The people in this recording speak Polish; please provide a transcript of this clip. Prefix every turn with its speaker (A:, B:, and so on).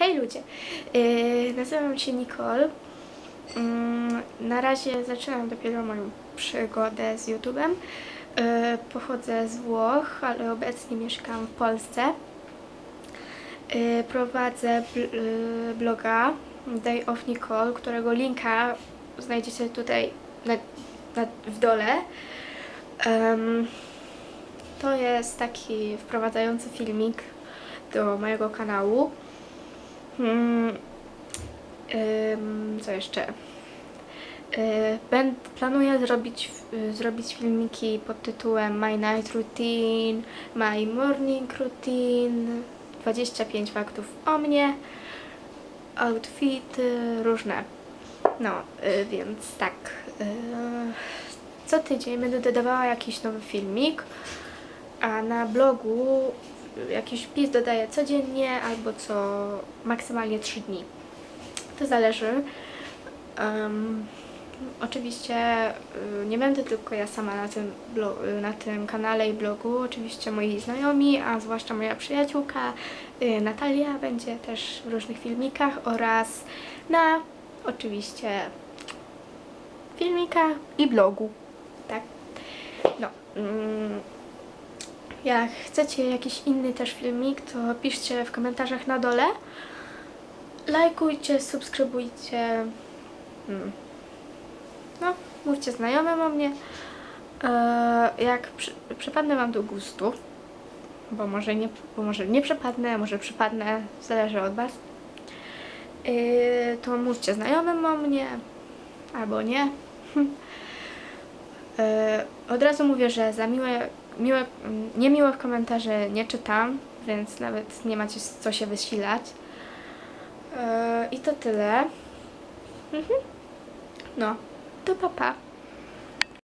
A: Hej ludzie, yy, nazywam się Nicole. Mm, na razie zaczynam dopiero moją przygodę z YouTube'em. Yy, pochodzę z Włoch, ale obecnie mieszkam w Polsce. Yy, prowadzę bl- yy, bloga Day of Nicole, którego linka znajdziecie tutaj na, na, w dole. To jest taki wprowadzający filmik do mojego kanału. Ym, co jeszcze? Yy, planuję zrobić, y, zrobić filmiki pod tytułem My Night Routine, My Morning Routine, 25 faktów o mnie, outfity, różne. No, y, więc tak. y, co tydzień będę dodawała jakiś nowy filmik, a na blogu jakiś wpis dodaję codziennie albo co maksymalnie 3 dni. To zależy. Em, oczywiście y, nie będę tylko ja sama na tym, y, na tym kanale i blogu, oczywiście moi znajomi, a zwłaszcza moja przyjaciółka y, Natalia będzie też w różnych filmikach oraz na oczywiście filmikach i blogu. Tak. No. Mm, jak chcecie jakiś inny też filmik, to piszcie w komentarzach na dole. Lajkujcie, subskrybujcie. Hmm. No, mówcie znajomym o mnie. Eee, jak przy, przypadnę Wam do gustu, bo może nie, bo może nie przypadnę, może przypadnę, zależy od Was, Eee, to mówcie znajomym o mnie, albo nie. Eee, od razu mówię, że za miłe, miłe, niemiłych komentarzy nie czytam, więc nawet nie macie co się wysilać. Eee, I to tyle. Mhm. No, to papa. Pa.